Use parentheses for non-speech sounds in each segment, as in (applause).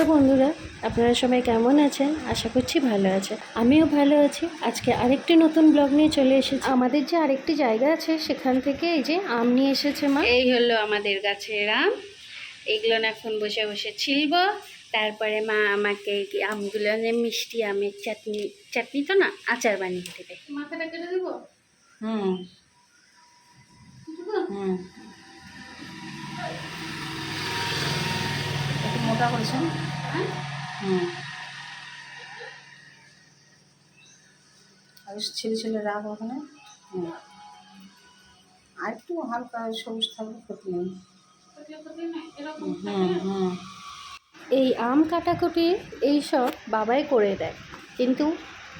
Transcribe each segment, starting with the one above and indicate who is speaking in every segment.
Speaker 1: নমস্কার বন্ধুরা আপনারা সবাই কেমন আছেন? আশা করছি ভালো আছে আমিও ভালো আছি। আজকে আরেকটি নতুন ব্লগ নিয়ে চলে এসেছি। আমাদের যে আরেকটি জায়গা আছে সেখান থেকে এই যে আম নিয়ে এসেছে মা।
Speaker 2: এই হলো আমাদের গাছের আম। এইগুলো না এখন বসে বসে ছিলব। তারপরে মা আমাকে আমগুলো যে মিষ্টি আমের চাটনি চাটনি তো না আচার বানিয়ে দেবে। মাথাটা কেটে দেবো?
Speaker 3: হুম। হুম। একটু মোটা করেছেন হুম। আর ছেলে ছেলে রাখ ওখানে হুম। আর একটু হালকা সবুজ থাকলে ক্ষতি নেই। হুম হুম
Speaker 1: এই আম কাটাকুটি এইসব বাবাই করে দেয়। কিন্তু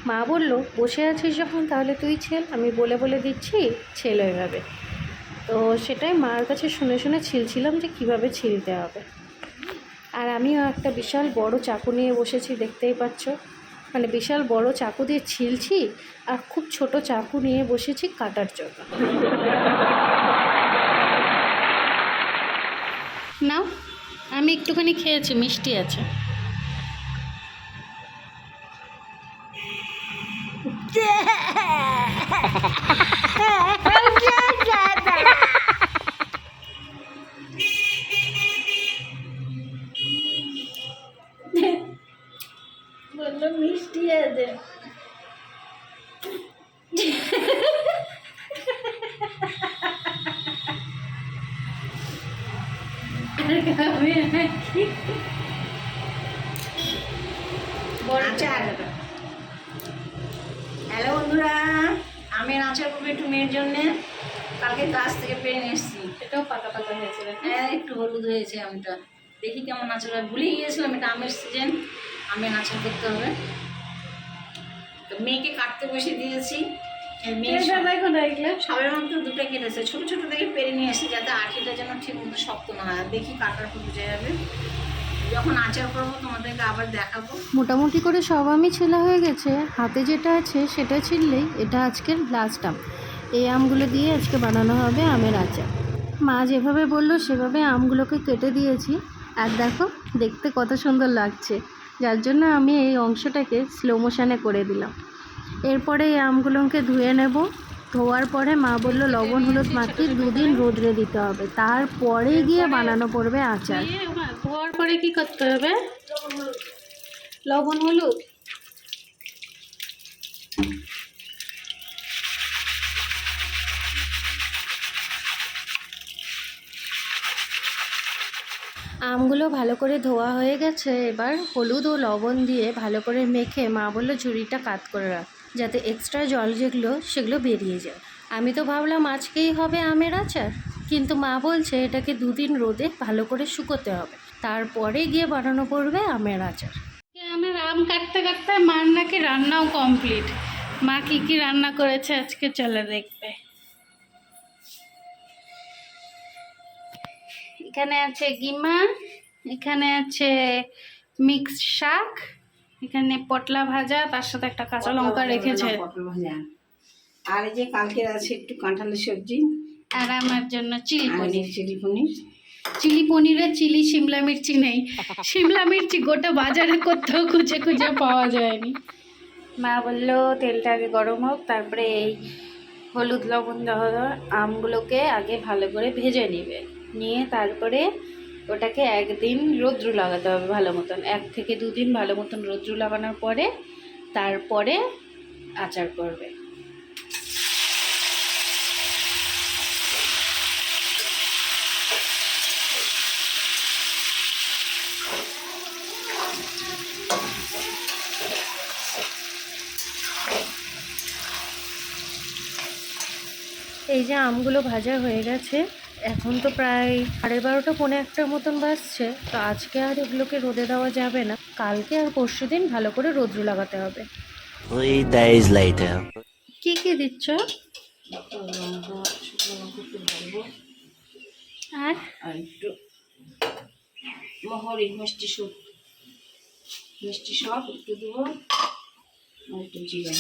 Speaker 1: মা বলল, বসে আছিস যখন, তাহলে তুই ছেল। আমি বলে বলে দিচ্ছি, ছেল এভাবে তো সেটাই মার কাছে শুনে শুনে ছিলছিলাম যে কীভাবে ছিলতে হবে। আর আমিও একটা বিশাল বড় চাকু নিয়ে বসেছি, দেখতেই পাচ্ছ। মানে বিশাল বড় চাকু দিয়ে ছিলছি আর খুব ছোট চাকু নিয়ে বসেছি কাটার জন্য।
Speaker 2: নাও, আমি একটুখানি খেয়েছি, মিষ্টি আছে।
Speaker 1: বলল (laughs) মিষ্টি আছে
Speaker 3: আচার। হ্যালো বন্ধুরা আমের আচার করব একটু মেয়ের জন্যে। কালকে গাছ থেকে পেরে নিয়ে এসেছি।
Speaker 1: এটাও পাতা পাতা হয়েছিল
Speaker 3: হ্যাঁ একটু হলুদ হয়েছে আমটা। দেখি কেমন আচার হয়। ভুলেই গিয়েছিলাম এটা আমের সিজন আমের আচার করতে হবে। তো মেয়েকে কাটতে বসে দিয়েছি। দুটো কেটেছে ছোট ছোট দেখে পেরে নিয়ে যাতে আঠিটা যেন ঠিক মতো শক্ত না হয়। দেখি কাটার পর বুঝে যাবে যখন আচার করব তোমাদেরকে আবার দেখাবো।
Speaker 1: মোটামুটি করে সব আমি ছেলা হয়ে গেছে। হাতে যেটা আছে সেটা ছিললেই এটা আজকের লাস্ট আম। এই আমগুলো দিয়ে আজকে বানানো হবে আমের আচার। মা যেভাবে বলল সেভাবে আমগুলোকে কেটে দিয়েছি। আর দেখো দেখতে কত সুন্দর লাগছে। যার জন্য আমি এই অংশটাকে স্লো মোশনে করে দিলাম। এরপরে এই আমগুলোকে ধুয়ে নেব। ধোয়ার পরে মা বলল লবণ হলুদ মাখিয়ে দুদিন রোদ্রে দিতে হবে। তারপরে গিয়ে বানানো পড়বে আচার।
Speaker 2: ধোয়ার পরে কি করতে হবে? লবণ হলুদ?
Speaker 1: আমগুলো ভালো করে ধোয়া হয়ে গেছে। এবার হলুদ ও লবণ দিয়ে ভালো করে মেখে মা বলল ঝুড়িটা কাত করে রাখ। যাতে এক্সট্রা জল যেগুলো, সেগুলো বেরিয়ে যায়। আমি তো ভাবলাম আজকেই হবে আমের আচার, কিন্তু মা বলছে এটাকে দুদিন রোদে ভালো করে শুকোতে হবে। তারপরে গিয়ে বানানো পড়বে আমের আচার।
Speaker 2: আমার আম কাটতে কাটতে মার নাকি রান্নাও কমপ্লিট মা কি কি রান্না করেছে আজকে চলে দেখবে। এখানে আছে গিমা, এখানে আছে মিক্স শাক এখানে পটলা ভাজা তার সাথে একটা কাঁচা লঙ্কা রেখেছে।
Speaker 3: পটল ভাজা। আর এই যে কালকের আছে একটু কাঁঠালের সবজি।
Speaker 2: আর আমার জন্য chilli paneer.
Speaker 3: Chilli paneer.
Speaker 2: Chilli পনিরে chilli শিমলা মির্চি নেই। শিমলা মির্চি গোটা বাজারে কোথাও খুঁজে খুঁজে পাওয়া যায়নি। মা বলল তেলটা আগে গরম হোক তারপরে এই হলুদ লবণ দেওয়া আমগুলোকে আগে ভালো করে ভেজে নিবে। নিয়ে তারপরে ওটাকে একদিন রোদ্রু লাগাতে হবে ভালো মতন। এক থেকে দুদিন ভালো মতন রোদ্রু লাগানোর পরে তারপরে আচার করবে।
Speaker 1: এই যে আমগুলো ভাজা হয়ে গেছে। এখন তো প্রায় সাড়ে বারোটা পৌনে একটার মতন বাজছে। তো আজকে আর এগুলোকে রোদে দেওয়া যাবে না। কালকে আর পরশু দিন ভালো করে রোদ্রু লাগাতে হবে।
Speaker 4: Three days
Speaker 2: কি কি দিচ্ছ? আর?
Speaker 3: আর একটু মহরি মিষ্টি সুপ। মিষ্টি সব একটু দেবো আর একটু জিরা।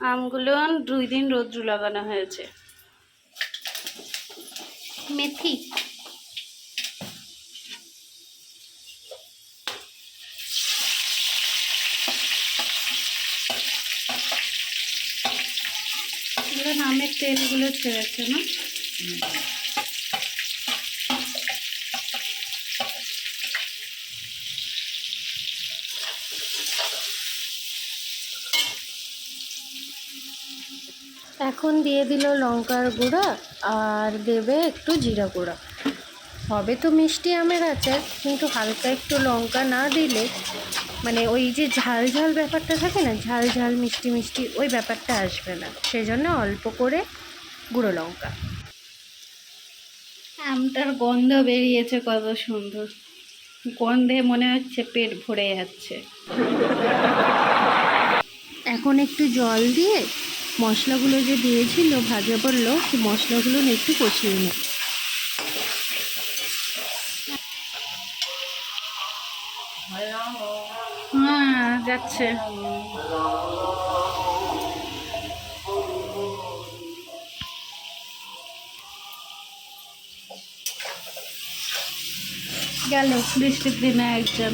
Speaker 2: আমগুলো দুই দিন রৌদ্র লাগানো হয়েছে। মেথি। আমের তেলগুলো ছেড়েছে না?
Speaker 1: এখন দিয়ে দিল লঙ্কার গুঁড়া আর দেবে একটু জিরা গুঁড়া। হবে তো মিষ্টি আমের আচার, কিন্তু হালকা একটু লঙ্কা না দিলে মানে ওই যে ঝাল ঝাল ব্যাপারটা থাকে না, ঝাল ঝাল মিষ্টি মিষ্টি, ওই ব্যাপারটা আসবে না। সেই জন্য অল্প করে গুঁড়ো লঙ্কা।
Speaker 2: আমটার গন্ধ বেরিয়েছে, কত সুন্দর। গন্ধে মনে হচ্ছে পেট ভরে যাচ্ছে।
Speaker 1: এখন একটু জল দিয়ে মশলাগুলো যে দিয়েছিল, ভাজা পড়ল সেই মশলাগুলো একটু কষিয়ে নেয়
Speaker 2: হ্যাঁ যাচ্ছে। গেল, বৃষ্টির দিনে একজন।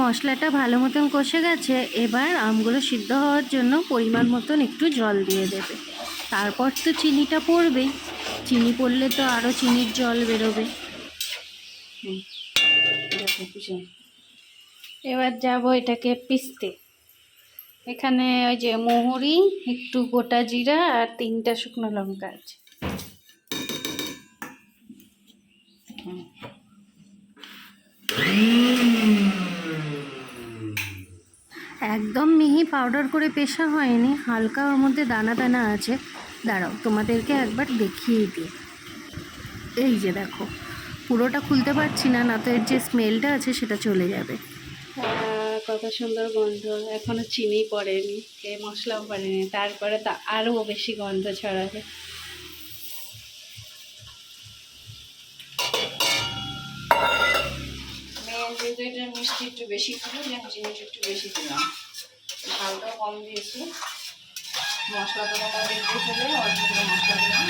Speaker 1: মশলাটা ভালো মতন কষে গেছে, এবার আমগুলো সিদ্ধ হওয়ার জন্য পরিমাণ মতন একটু জল দিয়ে দেবে। তারপর তো চিনিটা পড়বেই, চিনি পড়লে তো আরও চিনির জল বেরোবে।
Speaker 2: এবার যাব এটাকে পিসতে। এখানে ওই যে মোহরি, একটু গোটা জিরা আর তিনটা শুকনো লঙ্কা আছে।
Speaker 1: একদম মিহি পাউডার করে পেশা হয়নি হালকা ওর মধ্যে দানা দানা আছে। দাঁড়াও তোমাদেরকে একবার দেখিয়ে দিই। এই যে দেখো পুরোটা খুলতে পারছি না না তো এর যে স্মেলটা আছে সেটা চলে যাবে।
Speaker 2: কত সুন্দর গন্ধ। এখনও চিনি পড়েনি এই মশলাও পড়েনি। তারপরে তা আরও বেশি গন্ধ ছড়াবে।
Speaker 3: মেয়ে যেহেতু এটা মিষ্টি একটু বেশি আমি চিনিটা একটু বেশি দিলাম। কম দিয়েছি। মশলা তোমরা দেখতে ফেলে অল্প করে মশলা দিলাম।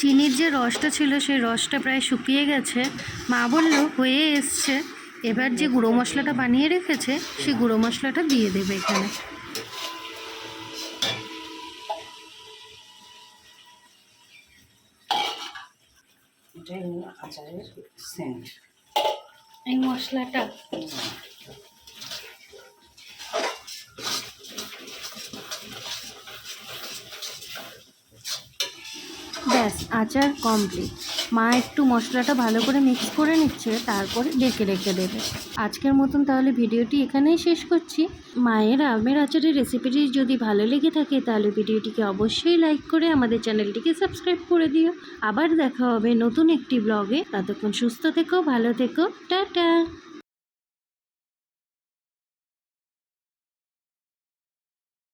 Speaker 1: চিনির যে রসটা ছিল, সেই রসটা প্রায় শুকিয়ে গেছে। মা বলল, হয়ে এসছে। এবার যে গুঁড়ো মশলাটা বানিয়ে রেখেছে, সেই গুঁড়ো মশলাটা দিয়ে দেবে এখানে।
Speaker 2: এই মশলাটা।
Speaker 1: ব্যাস আচার কমপ্লিট মা একটু মশলাটা ভালো করে মিক্স করে নিচ্ছে, তারপরে ডেকে রেখে দেবে। আজকের মতন তাহলে ভিডিওটি এখানেই শেষ করছি। মায়ের আমের আচারের রেসিপিটি যদি ভালো লেগে থাকে, তাহলে ভিডিওটিকে অবশ্যই লাইক করে আমাদের চ্যানেলটিকে সাবস্ক্রাইব করে দিও। আবার দেখা হবে নতুন একটি ব্লগে ততক্ষণ সুস্থ থেকো, ভালো থেকো। টাটা!